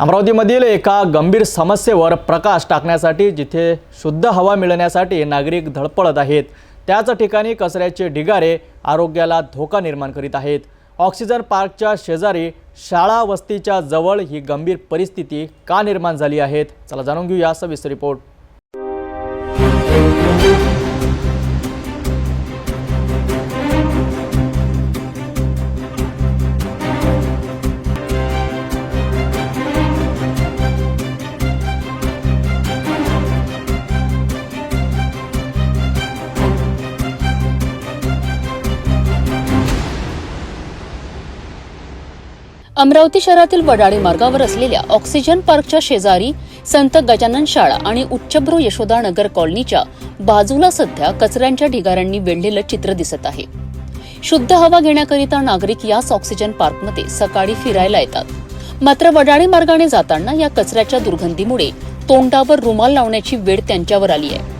अमरावतीमधील एका गंभीर समस्येवर प्रकाश टाकण्यासाठी जिथे शुद्ध हवा मिळण्यासाठी नागरिक धडपडत आहेत त्याच ठिकाणी कचऱ्याचे ढिगारे आरोग्याला धोका निर्माण करीत आहेत. ऑक्सिजन पार्कच्या शेजारी शाळा वस्तीच्या जवळ ही गंभीर परिस्थिती का निर्माण झाली आहेत चला जाणून घेऊया सविस्तर रिपोर्ट. अमरावती शहरातील वडाळी मार्गावर असलेल्या ऑक्सिजन पार्कच्या शेजारी संत गजानन शाळा आणि उच्चभ्रू यशोदा नगर कॉलनीच्या बाजूला सध्या कचऱ्यांच्या ढिगाऱ्यांनी वेढलेलं चित्र दिसत आहे. शुद्ध हवा घेण्याकरिता नागरिक याच ऑक्सिजन पार्कमध्ये सकाळी फिरायला येतात. मात्र वडाळी मार्गाने जाताना या कचऱ्याच्या दुर्गंधीमुळे तोंडावर रुमाल लावण्याची वेळ त्यांच्यावर आली आहे.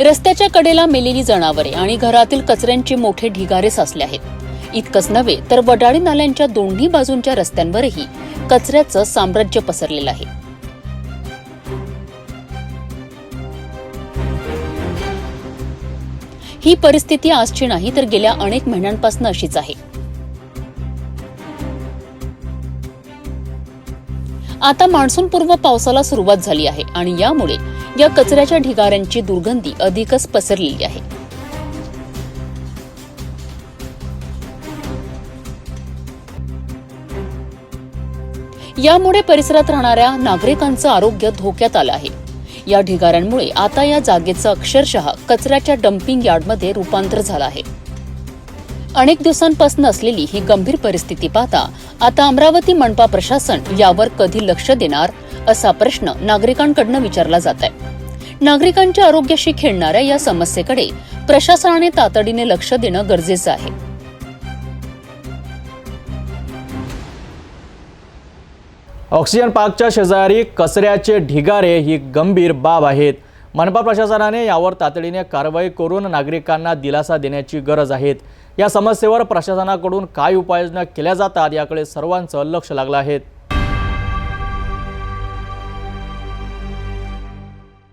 रस्त्याच्या कडेला मेलेली जनावरे आणि घरातील कचऱ्यांचे मोठे ढिगारे साचले आहेत. इतकंच नव्हे तर वडाळी नाल्यांच्या दोन्ही बाजूंच्या रस्त्यांवरही कचऱ्याचं साम्राज्य पसरलेलं आहे. ही परिस्थिती आजची नाही तर गेल्या अनेक महिन्यांपासून अशीच आहे. आता मान्सूनपूर्व पावसाला सुरुवात झाली आहे आणि यामुळे या कचऱ्याच्या ढिगाऱ्यांची दुर्गंधी अधिकच पसरलेली आहे. यामुळे परिसरात राहणाऱ्या नागरिकांचं आरोग्य धोक्यात आलं आहे. या ढिगाऱ्यांमुळे आता या जागेचं अक्षरशः कचऱ्याच्या डम्पिंग यार्डमध्ये रूपांतर झालं आहे. अनेक दिवसांपासून असलेली ही गंभीर परिस्थिती पाहता आता अमरावती मनपा प्रशासन यावर कधी लक्ष देणार असा प्रश्न नागरिकांकडनं विचारला जात आहे नागरिकांच्या आरोग्याशी खेळणाऱ्या या समस्येकडे प्रशासनाने तातडीने लक्ष देणं गरजेचं आहे. ऑक्सिजन पार्कच्या शेजारी कचऱ्याचे ढिगारे ही गंभीर बाब आहेत. मनपा प्रशासनाने यावर तातडीने कारवाई करून नागरिकांना दिलासा देण्याची गरज आहे. या समस्येवर प्रशासनाकडून काय उपाययोजना केल्या जातात याकडे सर्वांचं लक्ष लागलं आहे.